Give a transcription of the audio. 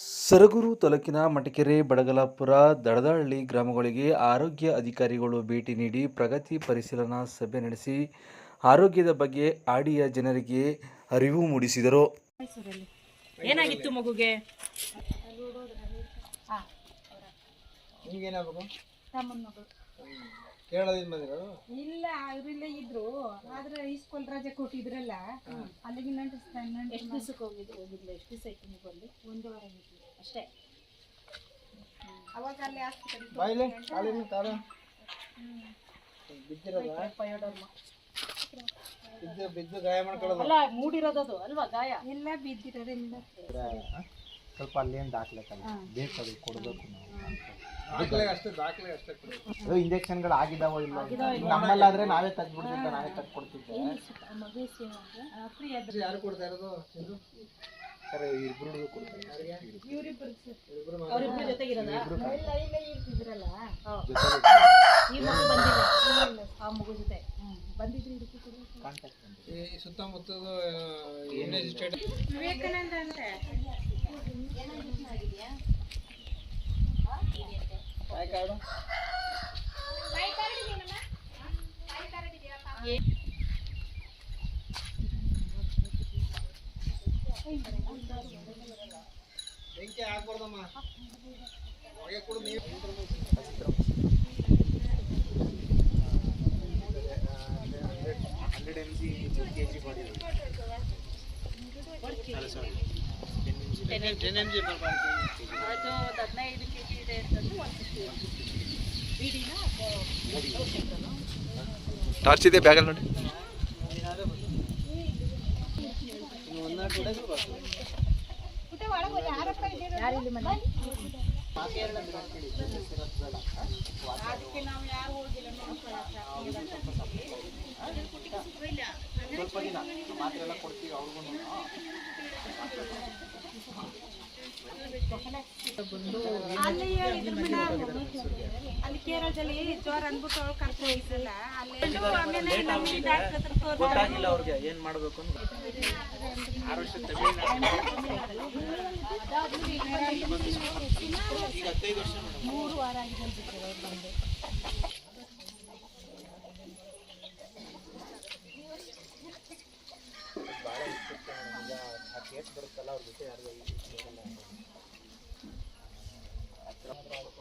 ಸರಗೂರು ತಾಲೂಕಿನ ಮಟಕೆರೆ ಬಡಗಲಾಪುರ ದಡದಹಳ್ಳಿ ಗ್ರಾಮಗಳಿಗೆ ಆರೋಗ್ಯ ಅಧಿಕಾರಿಗಳು ಭೇಟಿ ನೀಡಿ ಪ್ರಗತಿ ಪರಿಶೀಲನಾ ಸಭೆ ನಡೆಸಿ ಆರೋಗ್ಯದ ಬಗ್ಗೆ ಆಡಿಯ ಜನರಿಗೆ ಅರಿವು ಮೂಡಿಸಿದರು. ಏನಾಗಿತ್ತು ಮಗುಗೆ? ನಿಮ್ಗೇನಾಗಬೇಕು? ತಮ್ಮನ ಮಗಳು. ಕೇರಳದಿಂದ ಬಂದಿರೋದು ಇಲ್ಲ ಅವರಿಲ್ಲೇ ಇದ್ರು. ಆದ್ರೆ ಇಸ್ಕೊಲ್ ರಜೆ ಕೊಟ್ಟಿದ್ರಲ್ಲ ಅಲ್ಲಿಗೆ ನಂಟಿಸ್ತಾನೆ ಎಷ್ಟು ದಿವಸಕ್ಕೆ ಹೋಗಿದ್ರು? ಹೋಗಿದ್ಲು? ಎಷ್ಟು ದಿವಸ ಆಯ್ತು ನೀವು ಬಂದು? ಒಂದು ವಾರ ಆಗಿತ್ತು ಅಷ್ಟೇ? ಅವಾಗ ಅಲ್ಲಿ ಆಸ್ಪತ್ರೆ ಬಾಯಿಲೆ ಕಾಲಿನ ಕಾಲ ಬಿದ್ದಿರೋದ? ಬಿದ್ದು ಬಿದ್ದು ಗಾಯ ಮಾಡ್ಕೊಳ್ಳೋದು? ಅಲ್ಲ ಮೂಡಿರೋದದು ಅಲ್ವಾ ಗಾಯ? ಎಲ್ಲ ಬಿದ್ದಿರೋದ್ರಿಂದ ಸ್ವಲ್ಪ ಅಲ್ಲೇನು ದಾಖಲೆ ಬೇಕು ಅದು ಕೊಡಬೇಕು ದಾಖಲೆ ಅಷ್ಟೇ ದಾಖಲೆ ಅಷ್ಟೇ ಅದು ಇಂಜೆಕ್ಷನ್ಗಳು ಆಗಿದಾವೋ ಇಲ್ಲ ನಮ್ಮಲ್ಲಾದ್ರೆ ನಾವೇ ತೆಗ್ದ್ಬಿಡ್ತಿದ್ದೆ ನಾವೇ ತೆಗ್ದ್ಕೊಡ್ತಿದ್ದೆ. ಅದ್ರ ಯಾರು ಕೊಡ್ತಾ ಇರೋದು? ಇದು ಸರ್ ಇಬ್ರು ಕೊಡ್ತಾರೆ ಸುತ್ತಮುತ್ತದ ವಿವೇಕಾನಂದ ಕಾರ್ಡು ಬೆಂಕಿ ಹಾಕ್ಬಾರ್ದಮ್ಮ ಹೊಗೆ ಕೊಡು ನೀರು hundred M G K G body ten M G ಅದು ಒಂದು ಹದಿನೈದು ಕೆ ಜಿ ಇದೆ ಅಂತಂದ್ರೆ ಒಂದು ಟಾರ್ಚ್ ಇದೆ ಬ್ಯಾಗಲ್ಲಿ ನೋಡಿ. ಅದಕ್ಕೆ ನಾವು ಯಾರು ಹೋಗಿಲ್ಲ ಸ್ವಲ್ಪ ದಿನ ಮಾತ್ರೆ ಎಲ್ಲ ಕೊಡ್ತೀವಿ ಅವ್ರಿಗೂ ಅಲ್ಲಿ ಕೇರಳದಲ್ಲಿ ಜ್ವರ ಅಂದ್ಬಿಟ್ಟು ಅವ್ಳು ಕರ್ಕೊಂಡು ಹೋಗಿದ್ರಲ್ಲ ಅಲ್ಲಿ ಡಾಕ್ಟ್ರ್ ಹತ್ರ ಗೊತ್ತಾಗಿಲ್ಲ ಅವ್ರಿಗೆ ಏನು ಮಾಡಬೇಕು ಅಂತ. ಆರು ವರ್ಷ ಈಗ ಹತ್ತೈದು ವರ್ಷ ಮೂರು ವಾರ ಆಗಿದೆ Thank you.